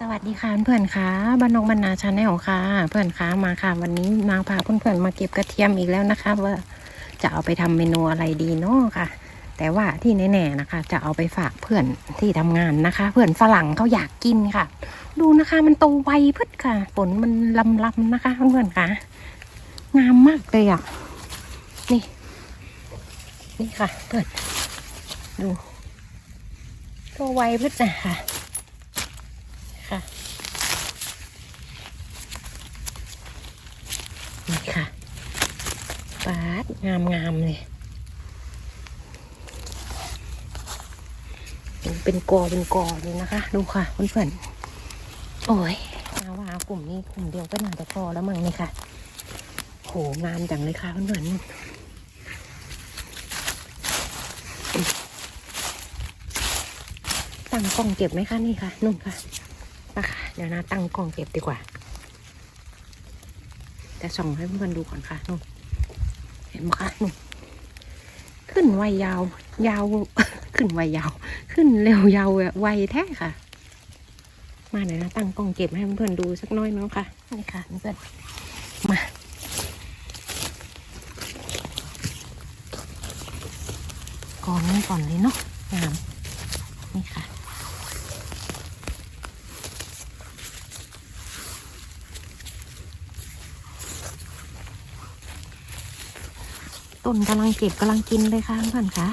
สวัสดีค่ะเพื่อนๆค่ะบ้านนกบรรณาชาแนลค่ะ เพื่อนค่ะมาค่ะ วันนี้นางพาเพื่อนๆมาเก็บกระเทียมอีกแล้วนะคะ ว่าจะเอาไปทำเมนูอะไรดีเนาะค่ะ แต่ว่าที่แน่ๆนะคะ จะเอาไปฝากเพื่อนที่ทำงานนะคะ เพื่อนฝรั่งเขาอยากกินค่ะ ดูนะคะมันโตไวพึดค่ะฝนมันลำๆนะคะ เพื่อนๆค่ะ งามมากเลยอะนี่ นี่ค่ะ เพื่อนดูโตไวพึดอะค่ะ นี่ค่ะปา ดงามงามๆเลยเป็นเป็นกอเป็นกอเลยนะคะ ดูค่ะเพื่อนๆโอ้ยมาว่ากลุ่มนี้กลุ่มเดียวก็น่าจะพอแล้วมั้งนี่ค่ะ โหงามจังเลยค่ะเพื่อนๆตั้งกล้องเก็บไหมคะนี่ค่ะนุ่นค่ะปะค่ะเดี๋ยวนะตั้งกล้องเก็บดีกว่า แต่ส่องให้เพื่อนๆดูก่อนค่ะนุ่น เห็นไหมคะนุ่นขึ้นไวยาว ยาว ขึ้นไวยาว ขึ้นเร็วยาวไวแท้ค่ะ มาเดี๋ยวนะตั้งกล้องเก็บให้เพื่อนๆดูสักหน้อยเนาะค่ะนี่ค่ะเพื่อนๆมาก่อนนี้ก่อนเลยเนาะงามนี่ค่ะ ต้นกำลังเก็บกำลังกินเลยค่ะเพื่อนค่ะ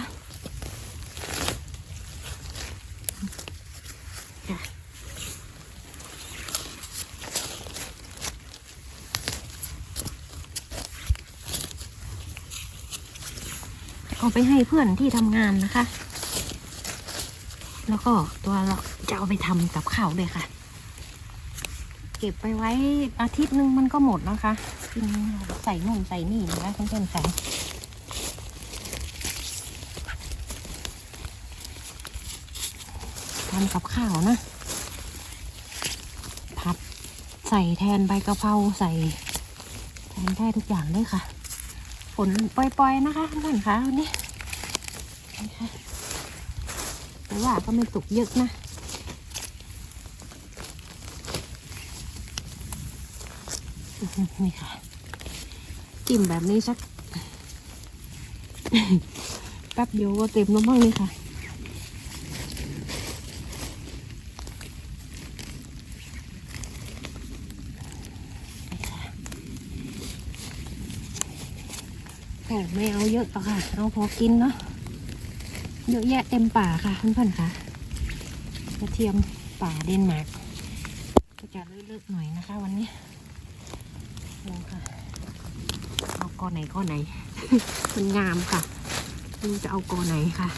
เอาไปให้เพื่อนที่ทำงานนะคะ แล้วก็ตัวเราจะเอาไปทำกับข้าวเลยค่ะ เก็บไปไว้อาทิตย์หนึ่งมันก็หมดนะคะกินใส่นู่นใส่นี่นะคะเพื่อนๆค่ะ ทำกับข้าวนะ ผัดใส่แทนใบกะเพราใส่แทนได้ทุกอย่างเลยค่ะฝนปล่อยๆนะคะเพื่อนคะวันนี้ระแต่ว่าก็ไม่ตกเยอะนะนี่ค่ะจิ้มแบบนี้สักแป๊บเดียวก็เต็มแล้วมั้งนี่ค่ะ ค่ะไม่เอาเยอะหรอกค่ะ เอาพอกินเนาะเยอะแยะเต็มป่าค่ะเพื่อนๆค่ะกระเทียมป่าเดนมาร์กก็จะเลือกๆหน่อยนะคะ วันนี้ดูค่ะเอากอไหนกอไหน มันงามค่ะดูจะเอากอไหนค่ะ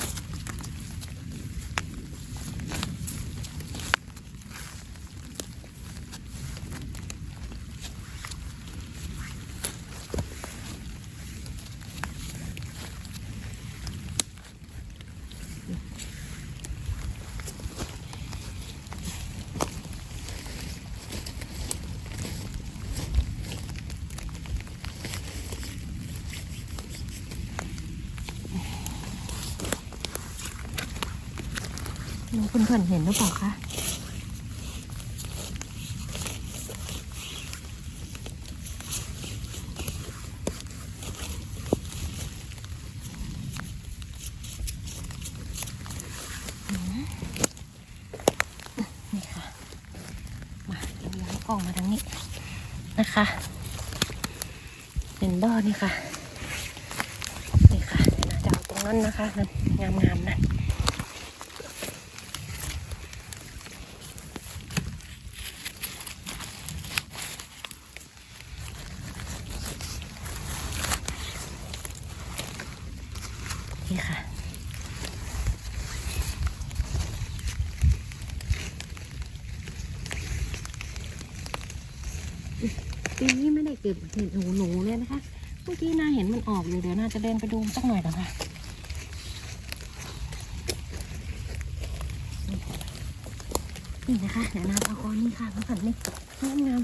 น้เพื่อนๆเห็นหรือเปล่าคะนี่ค่ะมาเดี๋ยวย้ายกล้องมาทางนี้นะคะ เป็นบ่อนี่ค่ะ นี่ค่ะนะจะเอาตรงนั้นนะคะนั่นงามๆนะนี่ค่ะ ปีนี้ไม่ได้เก็บเห็ดหนูหนูๆเลยนะคะ เมื่อกี้นาเห็นมันออกอยู่เดี๋ยวน่าจะเดินไปดูสักหน่อยนะคะนี่นะคะเดี๋ยวนาเอาก้อนนี้ค่ะมาสั่นนี่งามงาม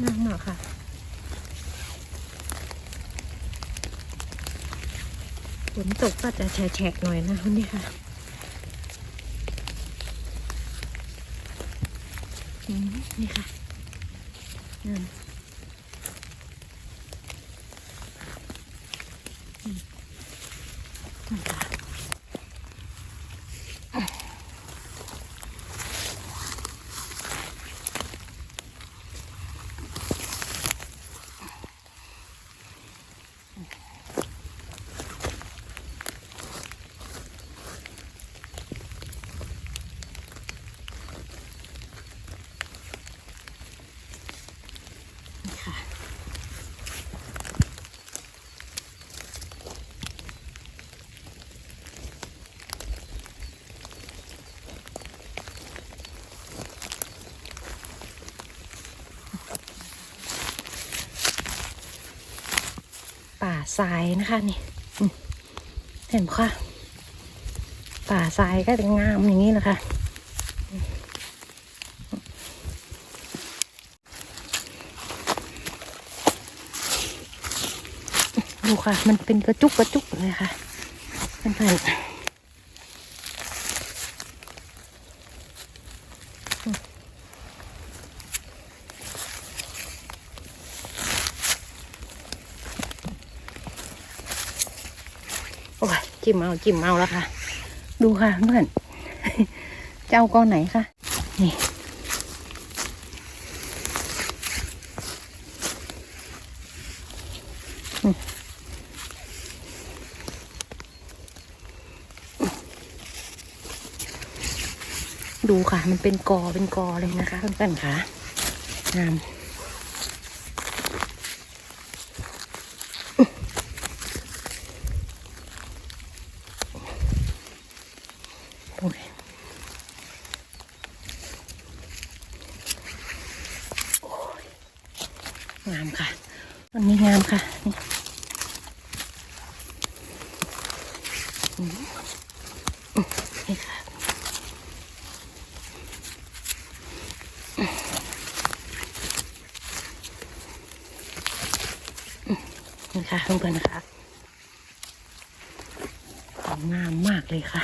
งามมากค่ะ ตกก็จะแฉะๆหน่อยนะวันนี้ค่ะอืมนี่ค่ะ ทรายนะคะนี่เห็นค่ะป่าทรายก็จะงามอย่างนี้นะคะดูค่ะ มันเป็นกระจุกกระจุกเลยค่ะเพื่อนๆ จิ้มเอาจิ้มเอาแล้วค่ะ ดูค่ะเพื่อน เจ้าก้อนไหนคะนี่ดูค่ะ มันเป็นกอเป็นกอเลยนะคะเพื่อนๆค่ะงามโอ้ยโอ้ยงามค่ะอันนี้งามค่ะนี่อืมอืมนี่ค่ะ นี่ค่ะเพื่อนๆนะคะของงามมากเลยค่ะ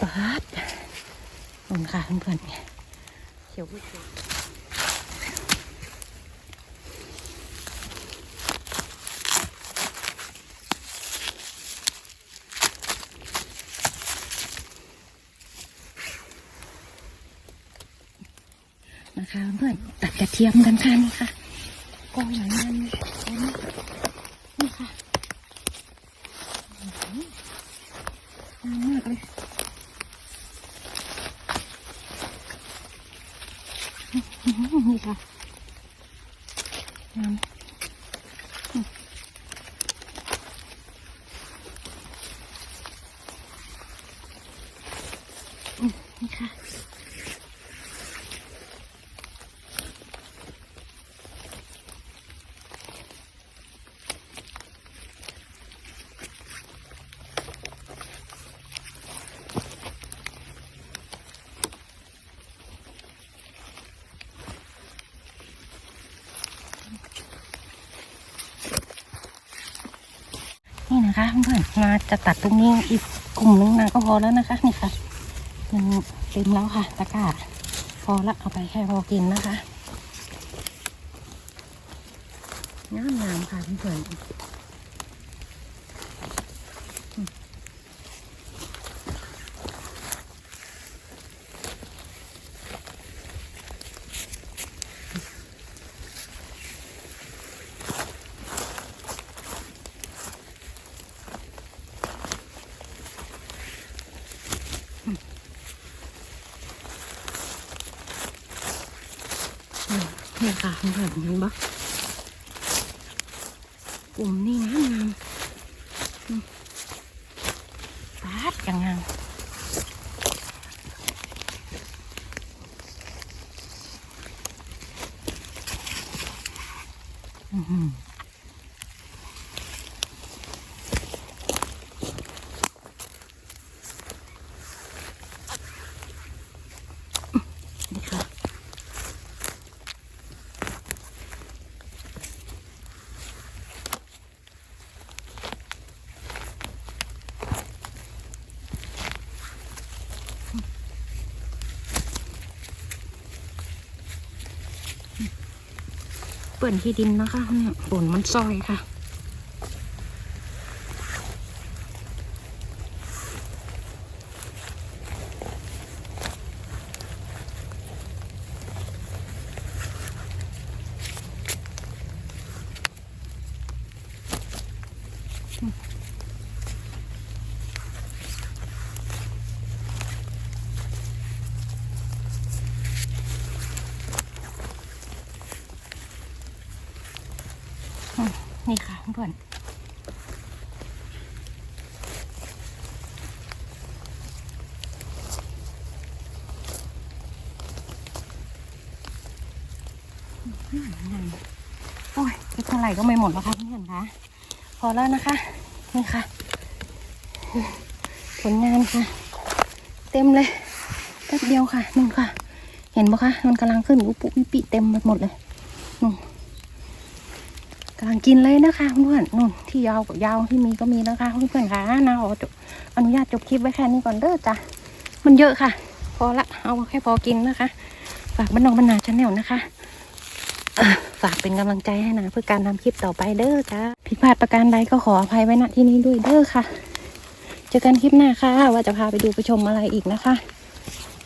ปัดขอบคุณค่ะเพื่อนๆเนี่ยเขียวผู้ชมนะคะเพื่อนตัดกระเทียมกันค่ะนี่ค่ะ กองอย่างนั้นอันนี้นี่ค่ะอื้อหืองามมากเลยอื้อหือนี่ค่ะงามอืมอืมนี่ค่ะ นี่นะคะ นๆมาจะตัดตรงนี้อีกกลุ่มนึงนางก็พอแล้วนะคะ นี่ค่ะมันเต็มแล้วค่ะ ตะกร้าพอละเอาไปแค่พอกินนะคะงามงามๆค่ะเพื่อนๆ นี่ค่ะเพื่อนๆเห็นปะกลุ่มนี่งามงามตาดอย่างงามอื้อ เปิ่นที่ดินนะคะเนี่ยฝนมันซอยค่ะ นี่ค่ะเพื่อนโอ้ยเท่าไหร่ก็ไม่หมดแล้วค่ะเพื่อนคะพอแล้วนะคะนี่ค่ะ ผลงานค่ะ เต็มเลยแป๊บเดียวค่ะนู่นค่ะ เห็นปะคะมันกำลังขึ้นอุปุวิปิเต็มไปหมดเลยำลังกินเลยนะคะเพื่อนนู่นที่ยาวกับยาวที่มีก็มีนะคะเพื่อนๆค่ะนะขอจบอนุญาตจบคลิปไว้แค่นี้ก่อนเด้อจ้ะมันเยอะค่ะ พอละเอาแค่พอกินนะคะ ฝากบ้านนองบรรณาชาแนลนะคะฝากเป็นกำลังใจให้นะเพื่อการทำคลิปต่อไปเด้อจ้ะผิดพลาดประการใดก็ขออภัยไว้ณที่นี้ด้วยเด้อค่ะเจอกันคลิปหน้าค่ะ ว่าจะพาไปดูไปชมอะไรอีกนะคะ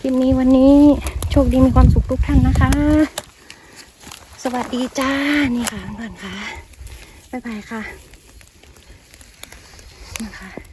คลิปนี้วันนี้โชคดีมีความสุขทุกท่านนะคะ สวัสดีจ้านี่ค่ะเพื่อนค่ะายบายค่ะนะคะ